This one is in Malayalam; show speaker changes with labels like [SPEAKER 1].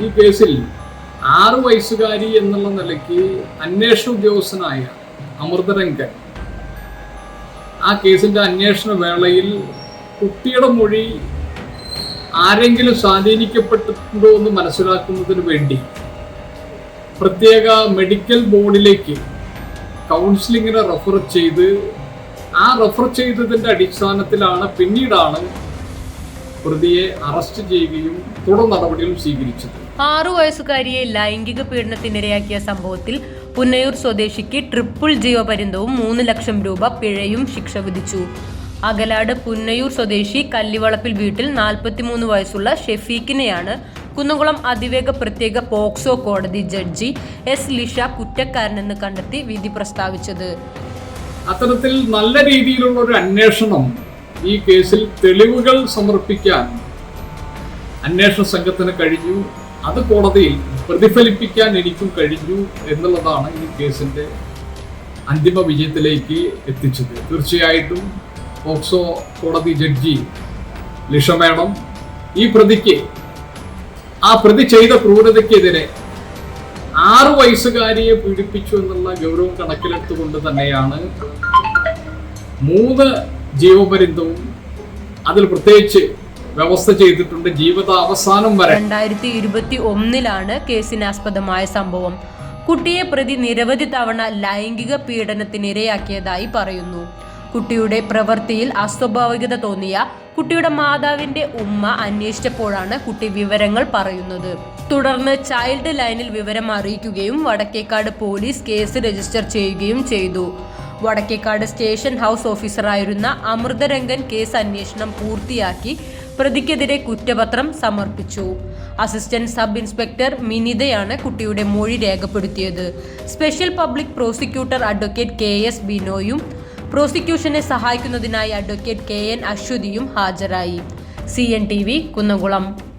[SPEAKER 1] ഈ കേസിൽ ആറ് വയസ്സുകാരി എന്നുള്ള നിലയ്ക്ക് അന്വേഷണ ഉദ്യോഗസ്ഥനായ അമൃതരംഗൻ. ആ കേസിന്റെ അന്വേഷണ വേളയിൽ കുട്ടിയുടെ മൊഴി ആരെങ്കിലും സ്വാധീനിക്കപ്പെട്ടിട്ടുണ്ടോ എന്ന് മനസ്സിലാക്കുന്നതിന് വേണ്ടി പ്രത്യേക മെഡിക്കൽ ബോർഡിലേക്ക് കൗൺസിലിങ്ങിനെ റെഫർ ചെയ്ത് ആ റെഫർ ചെയ്തതിന്റെ അടിസ്ഥാനത്തിലാണ് പിന്നീടാണ് പ്രതിയെ അറസ്റ്റ് ചെയ്യുകയും തുടർ നടപടികൾ സ്വീകരിച്ചത്.
[SPEAKER 2] ആറു വയസ്സുകാരിയെ ലൈംഗിക പീഡനത്തിനിരയാക്കിയ സംഭവത്തിൽ പുന്നയൂർ സ്വദേശിക്ക് ട്രിപ്പിൾ ജീവപര്യന്തവും മൂന്ന് ലക്ഷം രൂപ പിഴയും ശിക്ഷ വിധിച്ചു. അകലാട് പുന്നയൂർ സ്വദേശി കല്ലിവളപ്പിൽ വീട്ടിൽ നാൽപ്പത്തിമൂന്ന് വയസ്സുള്ള ഷെഫീഖിനെയാണ് കുന്നംകുളം അതിവേഗ പ്രത്യേക പോക്സോ കോടതി ജഡ്ജി എസ് ലിഷ കുറ്റക്കാരനെന്ന് കണ്ടെത്തി വിധി പ്രസ്താവിച്ചത്.
[SPEAKER 1] അത്തരത്തിൽ നല്ല രീതിയിലുള്ള ഒരു അന്വേഷണം ഈ കേസിൽ തെളിവുകൾ സമർപ്പിക്കാൻ അന്വേഷണ സംഘത്തിന് കഴിഞ്ഞു. അത് കോടതിയിൽ പ്രതിഫലിപ്പിക്കാൻ എനിക്കും കഴിഞ്ഞു എന്നുള്ളതാണ് ഈ കേസിന്റെ അന്തിമ വിജയത്തിലേക്ക് എത്തിച്ചത്. തീർച്ചയായിട്ടും പോക്സോ കോടതി ജഡ്ജി ലിഷമേണം ഈ പ്രതിക്ക് ആ പ്രതി ചെയ്ത ക്രൂരതയ്ക്കെതിരെ ആറ് വയസ്സുകാരിയെ പീഡിപ്പിച്ചു എന്നുള്ള ഗൗരവം കണക്കിലെടുത്തുകൊണ്ട് തന്നെയാണ് മൂന്ന് ജീവപര്യന്തവും അതിൽ പ്രത്യേകിച്ച് വ്യവസ്ഥ ചെയ്തിട്ടുണ്ട് ജീവിത അവസാനം വരെ.
[SPEAKER 2] രണ്ടായിരത്തി ഇരുപത്തി ഒന്നിലാണ് കേസിനാസ്പദമായ സംഭവം. കുട്ടിയെ പ്രതി നിരവധി തവണ ലൈംഗിക പീഡനത്തിനിരയാക്കിയതായി പറയുന്നു. കുട്ടിയുടെ പ്രവൃത്തിയിൽ അസ്വാഭാവികത തോന്നിയ കുട്ടിയുടെ മാതാവിന്റെ ഉമ്മ അന്വേഷിച്ചപ്പോഴാണ് കുട്ടി വിവരങ്ങൾ പറയുന്നത്. തുടർന്ന് ചൈൽഡ് ലൈനിൽ വിവരം അറിയിക്കുകയും വടക്കേക്കാട് പോലീസ് കേസ് രജിസ്റ്റർ ചെയ്യുകയും ചെയ്തു. വടക്കേക്കാട് സ്റ്റേഷൻ ഹൗസ് ഓഫീസറായിരുന്ന അമൃതരംഗൻ കേസ് അന്വേഷണം പൂർത്തിയാക്കി പ്രതിക്കെതിരെ കുറ്റപത്രം സമർപ്പിച്ചു. അസിസ്റ്റന്റ് സബ് ഇൻസ്പെക്ടർ മിനിതയാണ് കുട്ടിയുടെ മൊഴി രേഖപ്പെടുത്തിയത്. Special public prosecutor advocate K S ബിനോയും പ്രോസിക്യൂഷനെ സഹായിക്കുന്നതിനായി അഡ്വക്കേറ്റ് കെ എൻ അശ്വതിയും ഹാജരായി. C N T V Kunnamkulam.